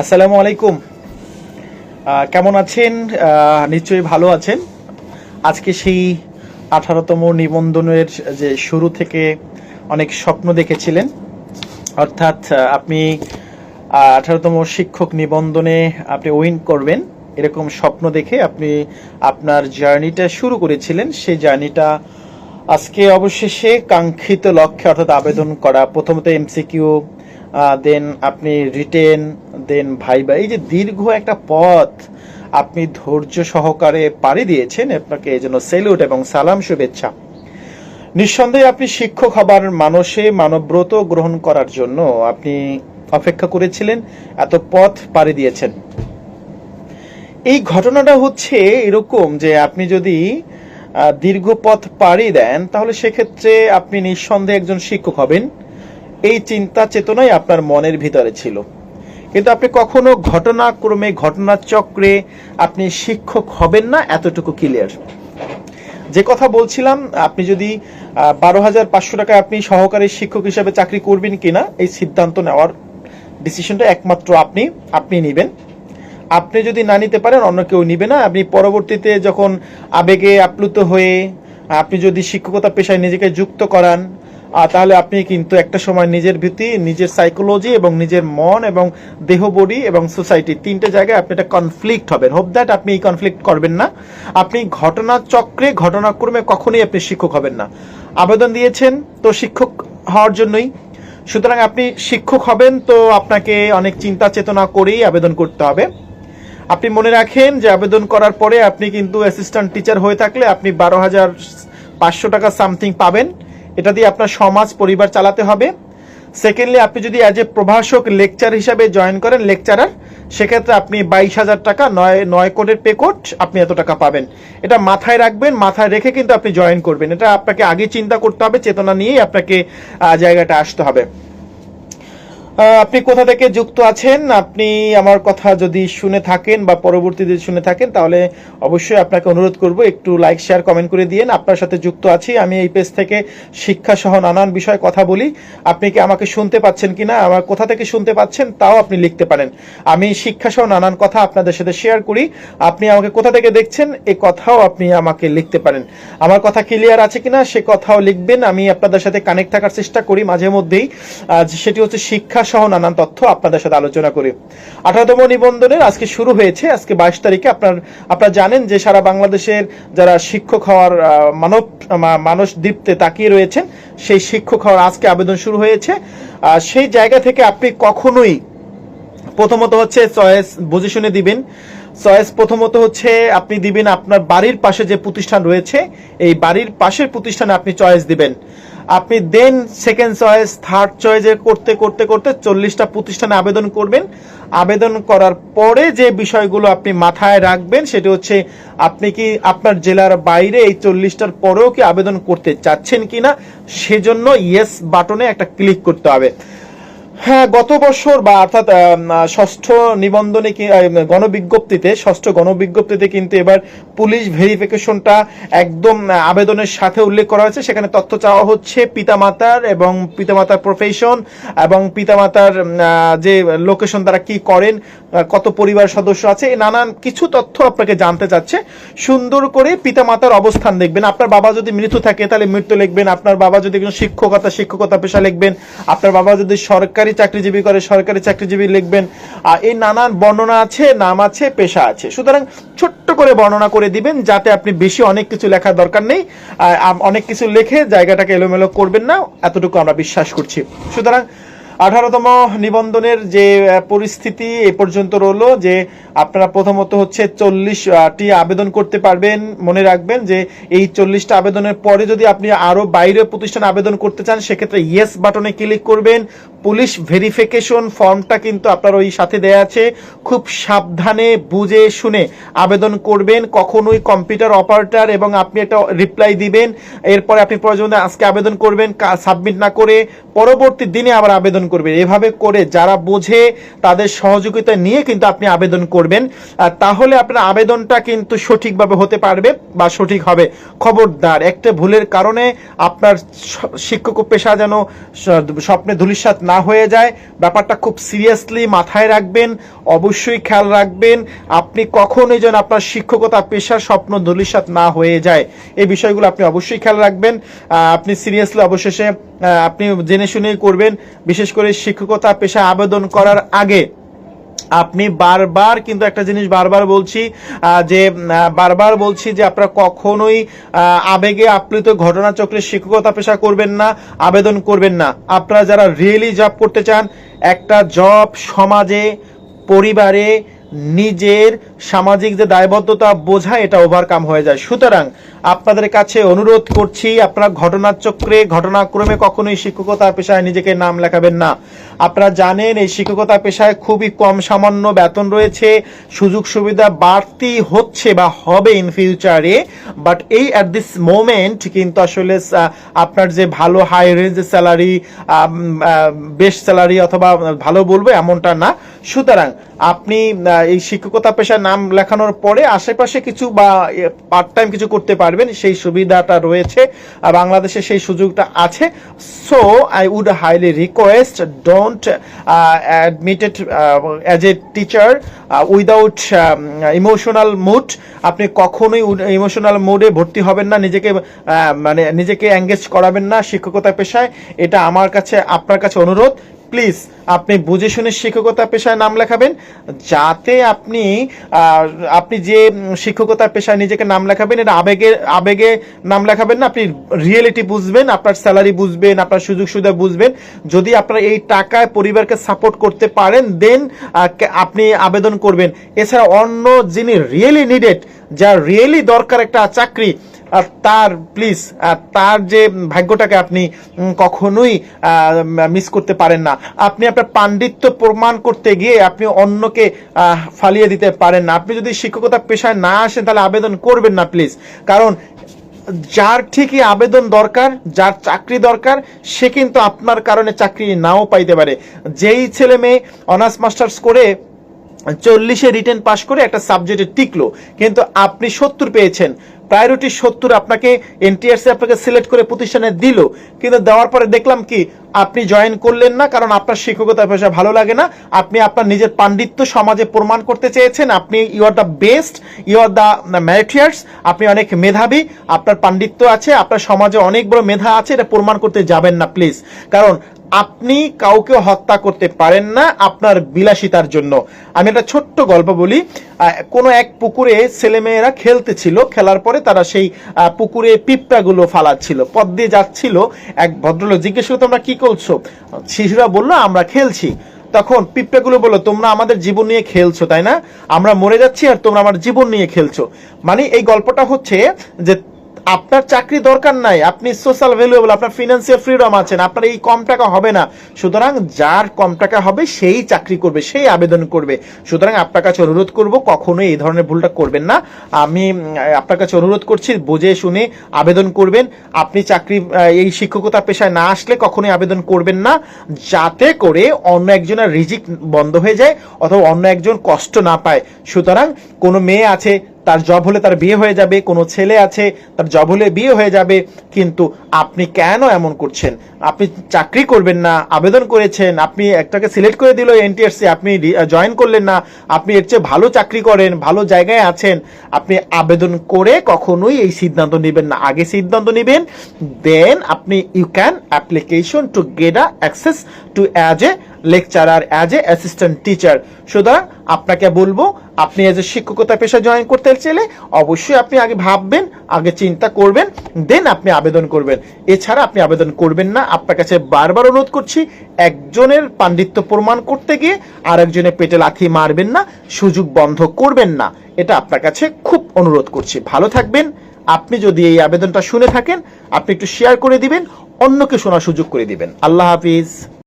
আসসালামু আলাইকুম। কেমন আছেন? নিশ্চয়ই ভালো আছেন। আজকে সেই আঠারোতম নিবন্ধনের যে শুরু থেকে অনেক স্বপ্ন দেখেছিলেন। অর্থাৎ আপনি আঠারোতম শিক্ষক নিবন্ধনে আপনি উইন করবেন। এরকম স্বপ্ন দেখে আপনি আপনার জার্নিটা শুরু করেছিলেন। সেই জার্নিটা আজকে অবশেষে কাঙ্ক্ষিত লক্ষ্যে অর্থাৎ আবেদন করা, প্রথমত এমসিকিউ দেন আপনি রিটেন দেন ভাইবা এই যে দীর্ঘ একটা পথ আপনি ধৈর্য সহকারে পাড়ি দিয়েছেন, আপনাকে এই জন্য সেলুট এবং সালাম, শুভেচ্ছা। নিঃসন্দেহে আপনি শিক্ষক হবার মানুষে মানব্রত গ্রহণ করার জন্য আপনি অপেক্ষা করেছিলেন, এত পথ পাড়ি দিয়েছেন। এই ঘটনাটা হচ্ছে এরকম যে আপনি যদি দীর্ঘ পথ পাড়ি দেন, তাহলে সেক্ষেত্রে আপনি নিঃসন্দেহে একজন শিক্ষক হবেন। এই চিন্তা চেতনাই আপনার মনের ভিতরে ছিল। কিন্তু আপনি কখনো ঘটনাক্রমে, ঘটনাচক্রে আপনি শিক্ষক হবেন না এতটুকু ক্লিয়ার যে কথা বলছিলাম, আপনি যদি বারো হাজার পাঁচশো টাকায় আপনি সহকারী শিক্ষক হিসাবে চাকরি করবেন কিনা, এই সিদ্ধান্ত নেওয়ার ডিসিশনটা একমাত্র আপনি আপনি নেবেন। আপনি যদি না নিতে পারেন, অন্য কেউ নিবে না। আপনি পরবর্তীতে যখন আবেগে আপ্লুত হয়ে, আপনি যদি শিক্ষকতা পেশায় নিজেকে যুক্ত করান তাহলে আপনি কিন্তু একটা সময় নিজের ভীতি, নিজের সাইকোলজি এবং নিজের মন এবং দেহ বডি এবং সোসাইটি তিনটে জায়গায় আপনি একটা কনফ্লিক্ট হবেন। হোপ দ্যাট আপনি এই কনফ্লিক্ট করবেন না। আপনি ঘটনা চক্রে ঘটনাক্রমে কখনোই আপনি শিক্ষক হবেন না। আবেদন দিয়েছেন তো শিক্ষক হওয়ার জন্যই। সুতরাং আপনি শিক্ষক হবেন তো আপনাকে অনেক চিন্তা চেতনা করেই আবেদন করতে হবে। আপনি মনে রাখেন যে আবেদন করার পরে আপনি কিন্তু অ্যাসিস্ট্যান্ট টিচার হয়ে থাকলে আপনি বারো হাজার পাঁচশো টাকা সামথিং পাবেন। এটা দিয়ে আপনার সমাজ, পরিবার চালাতে হবে। সেকেন্ডলি আপনি যদি অ্যাজ এ প্রভাষক লেকচার হিসাবে জয়েন করেন লেকচারার সেক্ষেত্রে আপনি বাইশ হাজার টাকা, নয় নয় কোটের পে কোট আপনি এত টাকা পাবেন। এটা মাথায় রাখবেন, মাথায় রেখে কিন্তু আপনি জয়েন করবেন। এটা আপনাকে আগে চিন্তা করতে হবে, চেতনা নিয়েই আপনাকে জায়গাটা আসতে হবে। আপনি কোথা থেকে যুক্ত আছেন? আপনি আমার কথা যদি শুনে থাকেন বা পরবর্তীতে শুনে থাকেন, তাহলে অবশ্যই আপনাকে অনুরোধ করব একটু লাইক শেয়ার কমেন্ট করে দিয়েন। আপনার সাথে যুক্ত আছি। আমি এই পেজ থেকে শিক্ষা সহ নানান বিষয়ে কথা বলি। আপনি কি আমাকে শুনতে পাচ্ছেন কিনা আমার কোথা থেকে শুনতে পাচ্ছেন, তাও আপনি লিখতে পারেন। আমি শিক্ষা সহ নানান কথা আপনাদের সাথে শেয়ার করি। আপনি আমাকে কোথা থেকে দেখছেন, এ কথাও আপনি আমাকে লিখতে পারেন। আমার কথা ক্লিয়ার আছে কিনা সে কথাও লিখবেন। আমি আপনাদের সাথে কানেক্ট থাকার চেষ্টা করি মাঝে মধ্যেই। সেটি হচ্ছে শিক্ষা সহ নানান তথ্য আপনাদের সাথে আলোচনা করি। আঠারোতম নিবন্ধনের আজকে শুরু হয়েছে। আজকে বাইশ তারিখে আপনার, আপনারা জানেন যে সারা বাংলাদেশের যারা শিক্ষক হওয়ার মানব মানুষ দীপ্তে তাকিয়ে রয়েছেন, সেই শিক্ষক হওয়ার আজকে আবেদন শুরু হয়েছে। সেই জায়গা থেকে আপনি কখনোই প্রথমত হচ্ছে চয়েস বুঝে শুনে দিবেন। চয়েস প্রথমত হচ্ছে আপনি দিবেন আপনার বাড়ির পাশে যে প্রতিষ্ঠান রয়েছে, এই বাড়ির পাশের প্রতিষ্ঠানে আপনি চয়েস দিবেন। আপনি দেন সেকেন্ড চয়েস থার্ড চয়েসে করতে করতে করতে চল্লিশটা প্রতিষ্ঠানে আবেদন করবেন। আবেদন করার পরে যে বিষয়গুলো আপনি মাথায় রাখবেন, সেটি হচ্ছে আপনি কি আপনার জেলার বাইরে এই চল্লিশটার পরেও কি আবেদন করতে চাচ্ছেন কি না সেজন্য ইয়েস বাটনে একটা ক্লিক করতে হবে। হ্যাঁ গত বছর বা অর্থাৎ ষষ্ঠ নিবন্ধনে গণবিজ্ঞপ্তিতে, ষষ্ঠ গণবিজ্ঞপ্তিতে কিন্তু এবার পুলিশ ভেরিফিকেশনটা একদম আবেদনের সাথে উল্লেখ করা হয়েছে। সেখানে তথ্য চাওয়া হচ্ছে পিতামাতার এবং পিতামাতার প্রফেশন এবং পিতামাতার যে লোকেশন তারা কি করেন কত পরিবার সদস্য আছে নানান কিছু তথ্য আপনাকে জানতে চাচ্ছে। সুন্দর করে পিতামাতার অবস্থান দেখবেন। আপনার বাবা যদি মৃত্যু থাকে, তাহলে মৃত্যু লিখবেন। আপনার বাবা যদি শিক্ষকতা শিক্ষকতা পেশা লিখবেন, আপনার বাবা যদি সরকারি চাকরিজীবী করে, সরকারি চাকরিজীবী লিখবেন। আর এই নানান বর্ণনা আছে, নাম আছে, পেশা আছে। সুতরাং ছোট্ট করে বর্ণনা করে দিবেন, যাতে আপনি বেশি অনেক কিছু লেখার দরকার নেই। অনেক কিছু লিখে জায়গাটাকে এলোমেলো করবেন না, এতটুকু আমরা বিশ্বাস করছি। সুতরাং আঠারোতম নিবন্ধনের যে পরিস্থিতি এ পর্যন্ত রইল যে, আপনারা প্রথমত হচ্ছে চল্লিশটি আবেদন করতে পারবেন। মনে রাখবেন যে, এই চল্লিশটা আবেদনের পরে যদি আপনি আরও বাইরে প্রতিষ্ঠানে আবেদন করতে চান, সেক্ষেত্রে ইয়েস বাটনে ক্লিক করবেন। পুলিশ ভেরিফিকেশন ফর্মটা কিন্তু আপনার ওই সাথে দেয়া আছে। খুব সাবধানে বুঝে শুনে আবেদন করবেন। কখনোই কম্পিউটার অপারেটর এবং আপনি একটা রিপ্লাই দিবেন। এরপরে আপনি প্রয়োজনে আজকে আবেদন করবেন সাবমিট না করে পরবর্তী দিনে আবার আবেদন আবেদন করবেন। এভাবে করে যারা বোঝে তাদের সহযোগিতা নিয়ে কিন্তু আপনি আবেদন করবেন। তাহলে আপনার আবেদনটা কিন্তু সঠিকভাবে হতে পারবে বা সঠিক হবে। খবরদার, একটা ভুলের কারণে আপনার শিক্ষক পেশা যেন স্বপ্নে ধূলিসাৎ না হয়ে যায়। ব্যাপারটা খুব সিরিয়াসলি মাথায় রাখবেন, অবশ্যই খেয়াল রাখবেন। আপনি কখনোই যেন আপনার শিক্ষকতা পেশার স্বপ্ন ধূলিসাৎ না হয়ে যায়। এই বিষয়গুলো আপনি অবশ্যই খেয়াল রাখবেন। আপনি সিরিয়াসলি অবশেষে আপনি জেনে শুনেই করবেন। বিশেষ করে শিক্ষকতা পেশা আবেদন করার আগে আপনি বারবার, কিন্তু একটা জিনিস বারবার বলছি যে বারবার বলছি যে আপনারা কখনোই আবেগে আপ্লুত ঘটনাচক্রে শিক্ষকতা পেশা করবেন না, আবেদন করবেন না। আপনারা যারা রিয়েলি জব করতে চান, একটা জব সমাজে, পরিবারে নিজের সামাজিক যে দায়বদ্ধতা বোঝা এটা ওভারকাম হয়ে যায়। সুতরাং আপনাদের কাছে অনুরোধ করছি, আপনারা ঘটনাচক্রে ঘটনাক্রমে কখনোই শিক্ষকতার পেশায় নিজেকে নাম লেখাবেন না। আপনারা জানেন এই শিক্ষকতা পেশায় খুবই কম সামান্য বেতন রয়েছে, সুযোগ সুবিধা বাড়তি হচ্ছে বা হবে ইন ফিউচারে বাট এই অ্যাট দিস মোমেন্ট কিন্তু আসলে আপনার যে ভালো high range salary best salary অথবা ভালো বলব এমনটা না সুতরাং আপনি এই শিক্ষকতা পেশায় নাম লেখানোর পরে আশেপাশে কিছু বা পার্ট টাইম কিছু করতে পারবেন, সেই সুবিধাটা রয়েছে, আর বাংলাদেশে সেই সুযোগটা আছে। So I would highly request don't admitted as a teacher without emotional mood আপনি কখনোই ইমোশনাল মুডে ভর্তি হবেন না, নিজেকে মানে নিজেকে এঙ্গেজ করাবেন না শিক্ষকতা পেশায়। এটা আমার কাছে, আপনার কাছে অনুরোধ। প্লিজ, আপনি বুঝে শুনে শিক্ষকতা পেশায় নাম লেখাবেন, যাতে আপনি আপনি যে শিক্ষকতা পেশায় নিজেকে নাম লেখাবেন, এটা আবেগে আবেগে নাম লেখাবেন না, আপনি রিয়েলিটি বুঝবেন, আপনার স্যালারি বুঝবেন, আপনার সুযোগ সুবিধা বুঝবেন। যদি আপনার এই টাকায় পরিবারকে সাপোর্ট করতে পারেন দেন আপনি আবেদন করবেন। এছাড়া অন্য যিনি রিয়েলি নিডেড যা রিয়েলি দরকার একটা চাকরি তার প্লিজ তার যে ভাগ্যটাকে আপনি কখনোই মিস করতে পারেন না। আপনি আপনার পাণ্ডিত্য প্রমাণ করতে গিয়ে আপনি অন্যকে ফালিয়ে দিতে পারেন না। আপনি যদি শিক্ষকতা পেশায় না আসেন, তাহলে আবেদন করবেন না প্লিজ কারণ যার ঠিকই আবেদন দরকার, যার চাকরি দরকার, সে কিন্তু আপনার কারণে চাকরি নাও পাইতে পারে। যেই ছেলে মেয়ে অনার্স মাস্টার্স করে চল্লিশে রিটেন পাশ করে একটা সাবজেক্টে টিকলো, কিন্তু আপনি সত্তর পেয়েছেন। প্রায়োরিটি সত্তর আপনাকে এনটিআরসি আপনাকে সিলেক্ট করে প্রতিষ্ঠানে দিল। কিন্তু দেওয়ার পরে দেখলাম কি, আপনি জয়েন করলেন না, কারণ আপনার শিক্ষকতা পেশা ভালো লাগে না। আপনি আপনার নিজের পাণ্ডিত্য সমাজে প্রমাণ করতে চেয়েছেন। আপনি you are the best you are the meritorious আপনি অনেক মেধাবী, আপনার পাণ্ডিত্য আছে, আপনার সমাজে অনেক বড় মেধা আছে, এটা প্রমাণ করতে যাবেন না প্লিজ কারণ আপনি কাউকে হত্যা করতে পারেন না আপনার বিলাসিতার জন্য। আমি একটা ছোট্ট গল্প বলি। কোনো এক পুকুরে ছেলেমেয়েরা খেলতেছিল। খেলার পরে তারা সেই পুকুরে পিঁপড়াগুলো ফালাচ্ছিল, পথ দিয়ে যাচ্ছিল। এক ভদ্রলোক জিজ্ঞেস করল, তোমরা কি করছ? শিশুরা বলল, আমরা খেলছি। তখন পিঁপড়াগুলো বলল, তোমরা আমাদের জীবন নিয়ে খেলছো, তাই না? আমরা মরে যাচ্ছি আর তোমরা আমার জীবন নিয়ে খেলছো। মানে এই গল্পটা হচ্ছে যে আপনার চাকরি দরকার নাই, আপনি সোশ্যাল ভ্যালুয়েবল আপনার ফিনান্সিয়াল ফ্রিডম আছেন, আপনার এই কম টাকা হবে না। সুতরাং যার কম টাকা হবে, সেই চাকরি করবে, সেই আবেদন করবে। সুতরাং আপনার কাছে অনুরোধ করব, কখনোই এই ধরনের ভুলটা করবেন না। আমি আপনার কাছে অনুরোধ করছি, বুঝে শুনে আবেদন করবেন। আপনি চাকরি এই শিক্ষকতা পেশায় না আসলে কখনোই আবেদন করবেন না। যাতে করে অন্য একজনের রিজিক বন্ধ হয়ে যায়, অথবা অন্য একজন কষ্ট না পায়। সুতরাং কোনো মেয়ে আছে তার জব হলে তার বিয়ে হয়ে যাবে, কোনো ছেলে আছে, তার জব হলে বিয়ে হয়ে যাবে, কিন্তু আপনি কেন এমন করছেন? আপনি চাকরি করবেন না, আবেদন করেছেন, আপনি একটাকে সিলেক্ট করে দিল এনটিআরসি আপনি জয়েন করলেন না, আপনি এর চেয়ে ভালো চাকরি করেন, ভালো জায়গায় আছেন, আপনি আবেদন করে কখনোই এই সিদ্ধান্ত নেবেন না। আগে সিদ্ধান্ত নেবেন, দেন আপনি you can application to get a access to as a lecturer as a assistant teacher সুতরাং আপনাকে বলব আপনি এজ এ শিক্ষকতা পেশা জয়েন করতে চাইলে অবশ্যই আপনি আগে ভাববেন, আগে চিন্তা করবেন দেন আপনি আবেদন করবেন। এছাড়া আপনি আবেদন করবেন না, আপনার কাছে বারবার অনুরোধ করছি, একজনের পাণ্ডিত্য প্রমাণ করতে গিয়ে আর একজনের পেটে লাথি মারবেন না, সুযোগ বন্ধ করবেন না। এটা আপনার কাছে খুব অনুরোধ করছি। ভালো থাকবেন, আপনি যদি এই আবেদনটা শুনে থাকেন, আপনি একটু শেয়ার করে দিবেন, অন্যকে শোনার সুযোগ করে দিবেন। আল্লাহ হাফিজ।